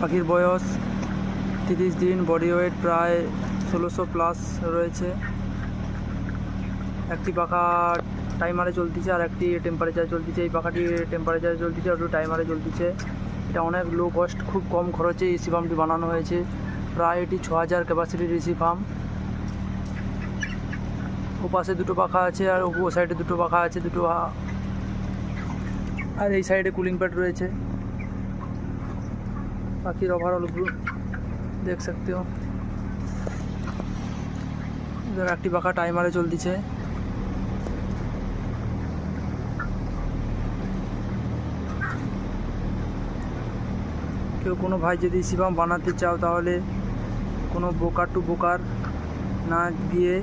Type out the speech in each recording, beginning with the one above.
পাখির বয়স তিরিশ দিন বডি ওয়েট প্রায় ষোলোশো প্লাস রয়েছে। একটি পাখা টাইমারে চলতেছে আর একটি টেম্পারেচার চলতেছে। এই পাখাটি টেম্পারেচারে চলতেছে আর টাইমারে চলতেছে। এটা অনেক লো কস্ট খুব কম খরচে এসি ফার্মটি বানানো হয়েছে। প্রায় এটি ছ হাজার ক্যাপাসিটির এসি ফার্ম ও পাশে দুটো পাখা আছে আর ও সাইডে দুটো পাখা আছে, দুটো আর এই সাইডে কুলিং প্যাড রয়েছে। পাখির ওভারঅল গ্রুপ দেখ सकते हो এবার একটি পাখা টাইমারে চলতেছে কেউ কোনো ভাই যদি সিবাম বানাতে চাও তাহলে কোনো বোকার টু বোকার না গিয়ে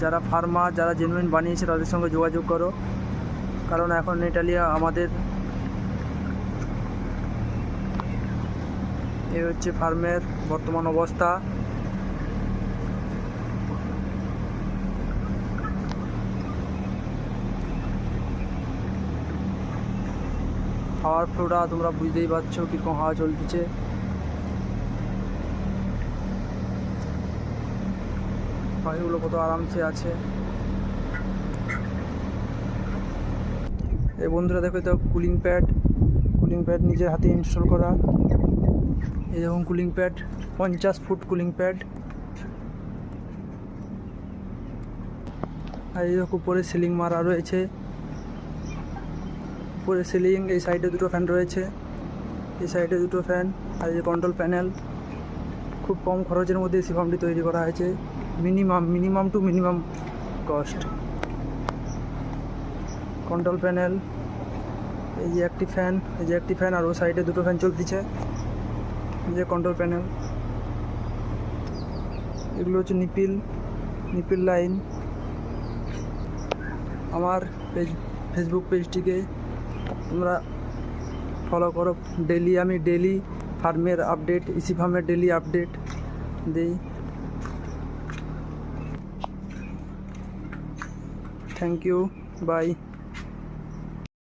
যারা ফার্মার যারা জেনুইন বানিয়েছে তাদের সঙ্গে যোগাযোগ করো কারণ এখন ইটালিয়া আমাদের এই হচ্ছে ফার্মের বর্তমান অবস্থা। হাওয়ার ফ্লোটা তোমরা বুঝতেই পারছ কীরকম হাওয়া চলতেছে। পাখিগুলো কত আরামসে আছে। এই বন্ধুরা দেখো তো কুলিং প্যাড কুলিং প্যাড নিজের হাতে ইনস্টল করা। এই দেখুন কুলিং প্যাড পঞ্চাশ ফুট কুলিং প্যাড আর এই উপরে সিলিং মারা রয়েছে। উপরে সিলিং এই সাইডে দুটো ফ্যান রয়েছে। এই সাইডে দুটো ফ্যান আর এই কন্ট্রোল প্যানেল খুব কম খরচের মধ্যে এসি ফার্মটি তৈরি করা হয়েছে। Minimum minimum to minimum cost control panel এই যে একটি ফ্যান এই যে একটি ফ্যান আর ও সাইডে দুটো ফ্যান চলতেছে। এই যে কন্ট্রোল প্যানেল এগুলো হচ্ছে নিপিল নিপিল লাইন। আমার পেজ ফেসবুক পেজটিকে তোমরা ফলো করো। ডেলি আমি ডেলি ফার্মের আপডেট ইসি ফার্মের ডেলি আপডেট দিই। Thank you bye